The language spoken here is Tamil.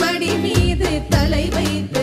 படி மீது தலை வைத்து